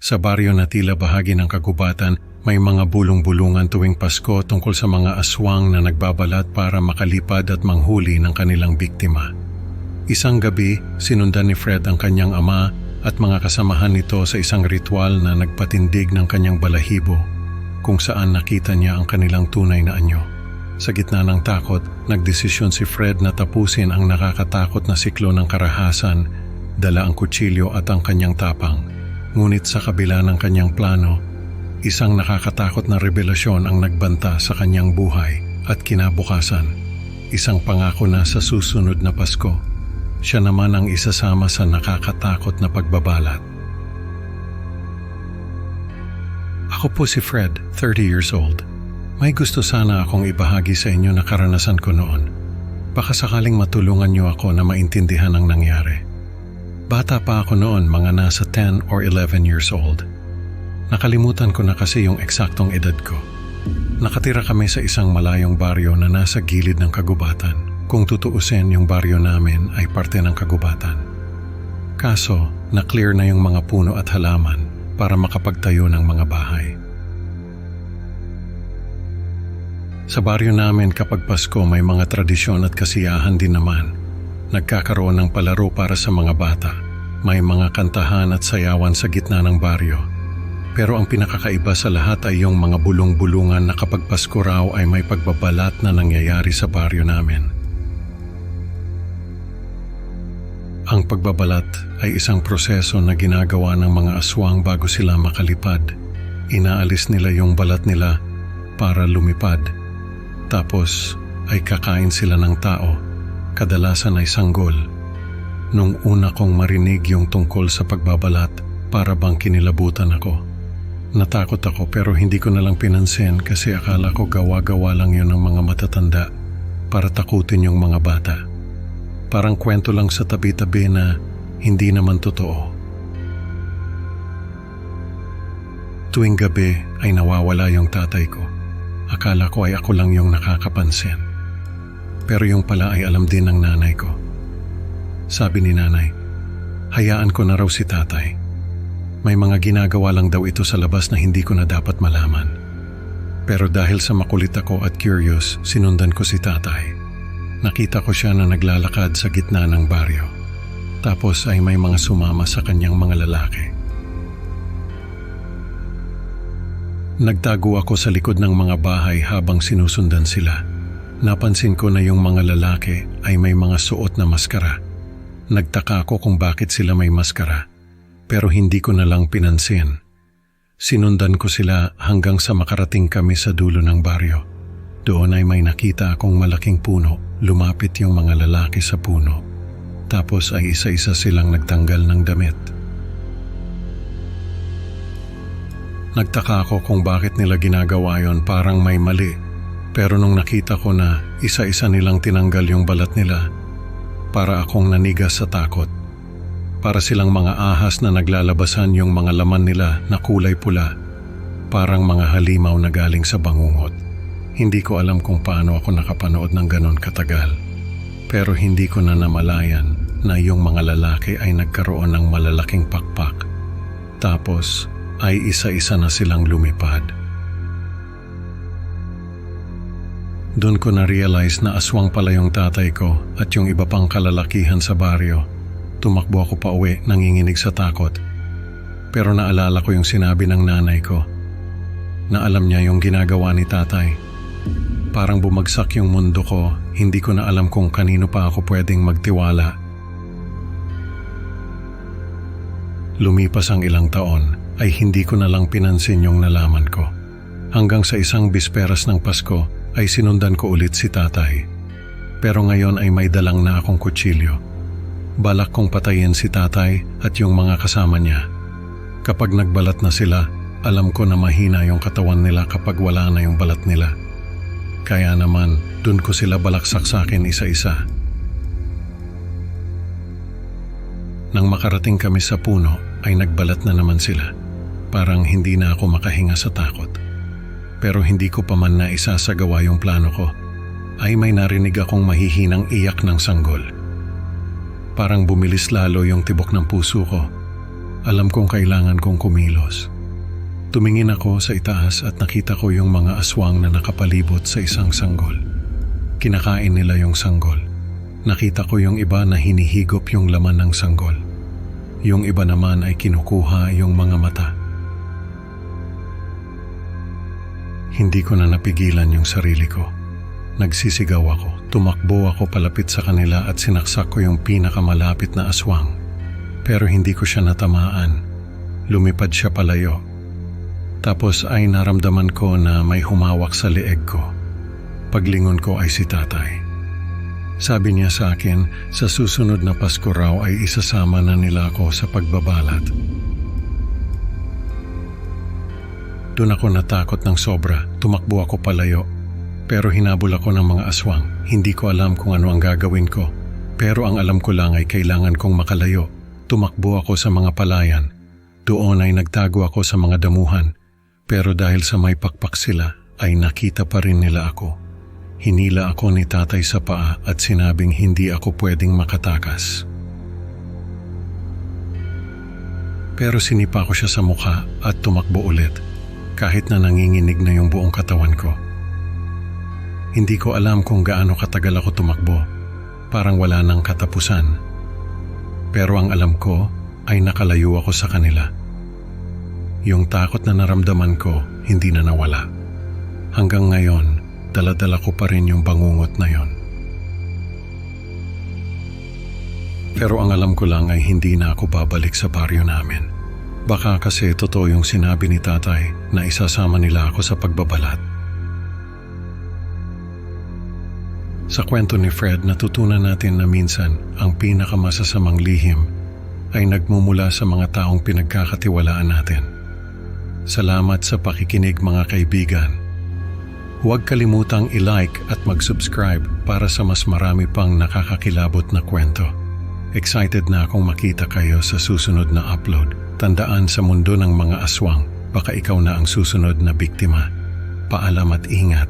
Sa baryo na tila bahagi ng kagubatan, may mga bulong-bulungan tuwing Pasko tungkol sa mga aswang na nagbabalat para makalipad at manghuli ng kanilang biktima. Isang gabi, sinundan ni Fred ang kanyang ama at mga kasamahan nito sa isang ritual na nagpatindig ng kanyang balahibo kung saan nakita niya ang kanilang tunay na anyo. Sa gitna ng takot, nagdesisyon si Fred na tapusin ang nakakatakot na siklo ng karahasan, dala ang kutsilyo at ang kanyang tapang. Ngunit sa kabila ng kanyang plano, isang nakakatakot na revelasyon ang nagbanta sa kanyang buhay at kinabukasan. Isang pangako na sa susunod na Pasko, siya naman ang isasama sa nakakatakot na pagbabalat. Ako po si Fred, 30 years old. May gusto sana akong ibahagi sa inyo na karanasan ko noon. Baka sakaling matulungan niyo ako na maintindihan ang nangyari. Bata pa ako noon, mga nasa 10 or 11 years old. Nakalimutan ko na kasi yung eksaktong edad ko. Nakatira kami sa isang malayong baryo na nasa gilid ng kagubatan. Kung tutuusin, yung baryo namin ay parte ng kagubatan. Kaso, na-clear na yung mga puno at halaman para makapagtayo ng mga bahay. Sa baryo namin kapag Pasko may mga tradisyon at kasiyahan din naman. Nagkakaroon ng palaro para sa mga bata. May mga kantahan at sayawan sa gitna ng baryo. Pero ang pinakakaiba sa lahat ay yung mga bulong-bulungan na kapag Pasko raw ay may pagbabalat na nangyayari sa baryo namin. Ang pagbabalat ay isang proseso na ginagawa ng mga aswang bago sila makalipad. Inaalis nila yung balat nila para lumipad. Tapos ay kakain sila ng tao, kadalasan ay sanggol. Nung una kong marinig yung tungkol sa pagbabalat, para bang kinilabutan ako. Natakot ako pero hindi ko na lang pinansin kasi akala ko gawa-gawa lang yun ng mga matatanda para takutin yung mga bata. Parang kwento lang sa tabi-tabi na hindi naman totoo. Tuwing gabi ay nawawala yung tatay ko. Akala ko ay ako lang yung nakakapansin. Pero yung pala ay alam din ng nanay ko. Sabi ni nanay, hayaan ko na raw si tatay. May mga ginagawa lang daw ito sa labas na hindi ko na dapat malaman. Pero dahil sa makulit ako at curious, sinundan ko si tatay. Nakita ko siya na naglalakad sa gitna ng baryo. Tapos ay may mga sumama sa kanyang mga lalaki. Nagtago ako sa likod ng mga bahay habang sinusundan sila. Napansin ko na yung mga lalaki ay may mga suot na maskara. Nagtaka ako kung bakit sila may maskara, pero hindi ko na lang pinansin. Sinundan ko sila hanggang sa makarating kami sa dulo ng baryo. Doon ay may nakita akong malaking puno. Lumapit yung mga lalaki sa puno. Tapos ay isa-isa silang nagtanggal ng damit. Nagtaka ako kung bakit nila ginagawa yon parang may mali. Pero nung nakita ko na isa-isa nilang tinanggal yung balat nila, para akong nanigas sa takot. Para silang mga ahas na naglalabasan yung mga laman nila na kulay pula, parang mga halimaw na galing sa bangungot. Hindi ko alam kung paano ako nakapanood ng ganon katagal. Pero hindi ko na namalayan na yung mga lalaki ay nagkaroon ng malalaking pakpak. Tapos ay isa-isa na silang lumipad. Doon ko na-realize na aswang pala yung tatay ko at yung iba pang kalalakihan sa baryo. Tumakbo ako pa uwi nanginginig sa takot. Pero naalala ko yung sinabi ng nanay ko na alam niya yung ginagawa ni tatay. Parang bumagsak yung mundo ko, hindi ko na alam kung kanino pa ako pwedeng magtiwala. Lumipas ang ilang taon ay hindi ko na lang pinansin yung nalaman ko. Hanggang sa isang bisperas ng Pasko ay sinundan ko ulit si tatay. Pero ngayon ay may dalang na akong kutsilyo. Balak kong patayin si tatay at yung mga kasama niya. Kapag nagbalat na sila, alam ko na mahina yung katawan nila kapag wala na yung balat nila. Kaya naman, dun ko sila balaksak sa akin isa-isa. Nang makarating kami sa puno, ay nagbalat na naman sila. Parang hindi na ako makahinga sa takot. Pero hindi ko pa man na isasagawa yung plano ko, ay may narinig akong mahihinang iyak ng sanggol. Parang bumilis lalo yung tibok ng puso ko. alam kong kailangan kong kumilos. Tumingin ako sa itaas at nakita ko yung mga aswang na nakapalibot sa isang sanggol. Kinakain nila yung sanggol. Nakita ko yung iba na hinihigop yung laman ng sanggol. Yung iba naman ay kinukuha yung mga mata. Hindi ko na napigilan yung sarili ko. Nagsisigaw ako, tumakbo ako palapit sa kanila at sinaksak ko yung pinakamalapit na aswang. Pero hindi ko siya natamaan. Lumipad siya palayo. Tapos ay naramdaman ko na may humawak sa leeg ko. Paglingon ko ay si tatay. Sabi niya sa akin, sa susunod na Pasko raw ay isasama na nila ako sa pagbabalat. Doon ako natakot ng sobra, tumakbo ako palayo. Pero hinabol ako ng mga aswang. Hindi ko alam kung ano ang gagawin ko. Pero ang alam ko lang ay kailangan kong makalayo. Tumakbo ako sa mga palayan. Doon ay nagtago ako sa mga damuhan. Pero dahil sa may pakpak sila, ay nakita pa rin nila ako. Hinila ako ni tatay sa paa at sinabing hindi ako pwedeng makatakas. Pero sinipa ko siya sa mukha at tumakbo ulit kahit na nanginginig na yung buong katawan ko. Hindi ko alam kung gaano katagal ako tumakbo. Parang wala nang katapusan. Pero ang alam ko ay nakalayo ako sa kanila. Yung takot na naramdaman ko hindi na nawala. Hanggang ngayon, daladala ko pa rin yung bangungot na yon. Pero ang alam ko lang ay hindi na ako babalik sa baryo namin. Baka kasi totoo yung sinabi ni tatay na isasama nila ako sa pagbabalat. Sa kwento ni Fred, natutunan natin na minsan ang pinakamasasamang lihim ay nagmumula sa mga taong pinagkakatiwalaan natin. Salamat sa pakikinig mga kaibigan. Huwag kalimutang i-like at mag-subscribe para sa mas marami pang nakakakilabot na kwento. Excited na akong makita kayo sa susunod na upload. Tandaan sa mundo ng mga aswang, baka ikaw na ang susunod na biktima. Paalam at ingat.